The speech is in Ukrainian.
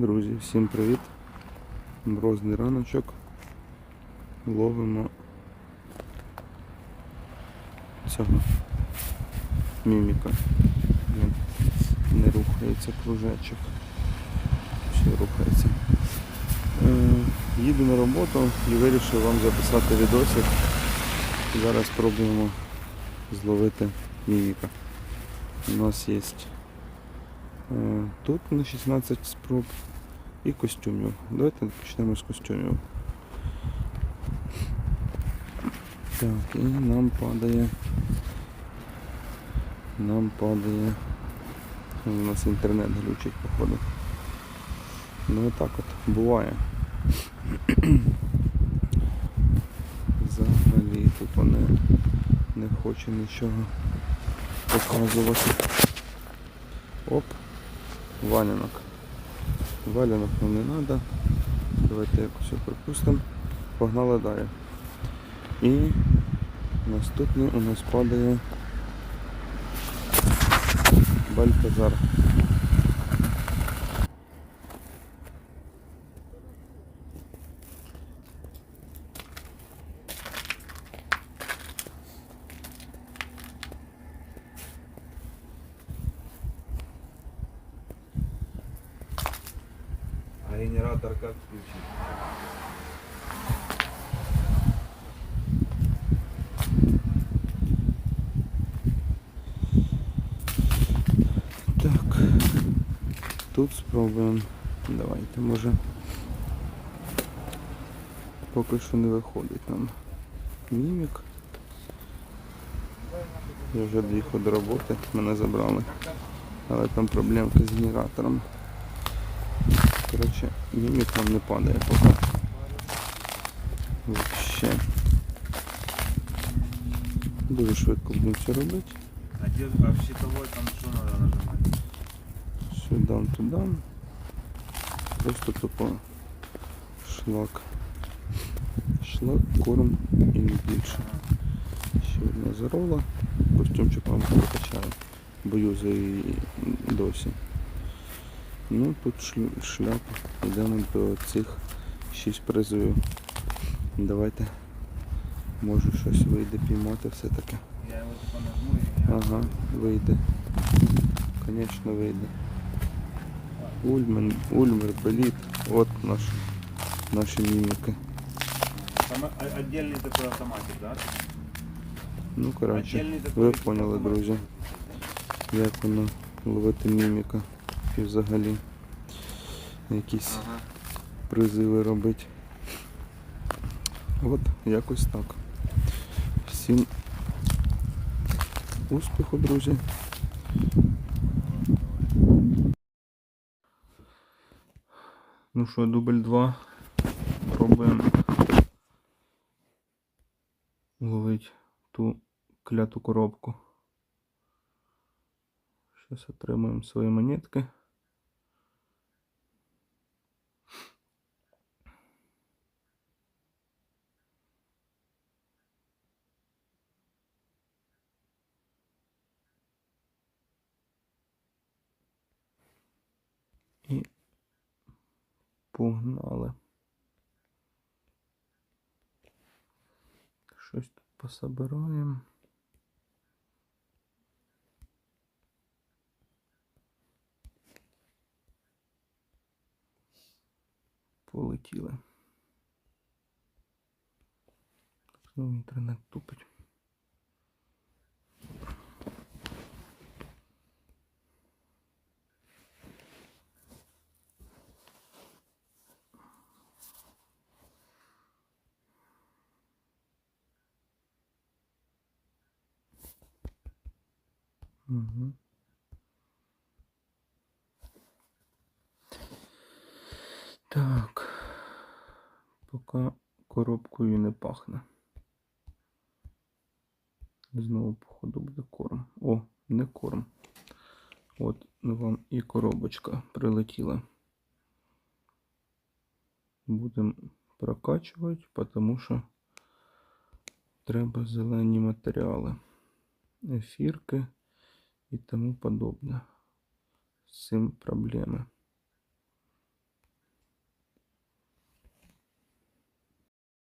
Друзі, всім привіт. Морозний раночок. Ловимо цього міміка. Не рухається кружечок. Все рухається. Е, їду на роботу і вирішив вам записати відосик. Зараз спробуємо зловити міміка. У нас є Е, Тут на 16 спроб і костюмів. Давайте почнемо з костюмів. Так, і нам падає. Нам падає. У нас інтернет глючить, походу. Ну отак от, буває. Взагалі тупо не, не хоче нічого показувати. Оп. Валянок. Валянок нам не треба. Давайте якось пропустимо. Погнали далі. І наступний у нас падає Бальтазар. А генератор как включить? Тут спробуємо. Давайте, може. Поки що не виходить нам мімік. Я вже доїхав до роботи, мене забрали. Але там проблемки з генератором. Коротше, мімік нам не падає поки. Вообще. Дуже швидко будемо це робити. А, где, а в щитовой там что надо нажимать? Сюди, туди. Просто тупо шлак. Шлак, корм і не більше. Ще одна зарола. Костюмчик вам прокачаю. Бою за її досі. Ну тут шляпа. Йдемо до цих 6 призовів. Давайте. Може щось вийде піймати все-таки. Ага, вийде. Конечно, вийде. Ульмен, Ульмер, Беліт. От наш, наші міміки. Там о- отдельный такой автоматик, да? Ну, коротше, ви поняли, друзі, як воно ловити міміка і взагалі якісь Ага. призиви робити. От, якось так. Всім успіху, друзі. Ну що, дубль 2. Пробуємо ловити ту кляту коробку. Зараз отримаємо свої монетки. І погнали. Щось тут пособираємо. Полетіли. Знову інтернет тупить. Так. Поки коробкою не пахне. Знову, походу, буде корм. О, не корм. От вам і коробочка прилетіла. Будемо прокачувати, тому що треба зелені матеріали. Ефірки і тому подобне. З цим проблеми.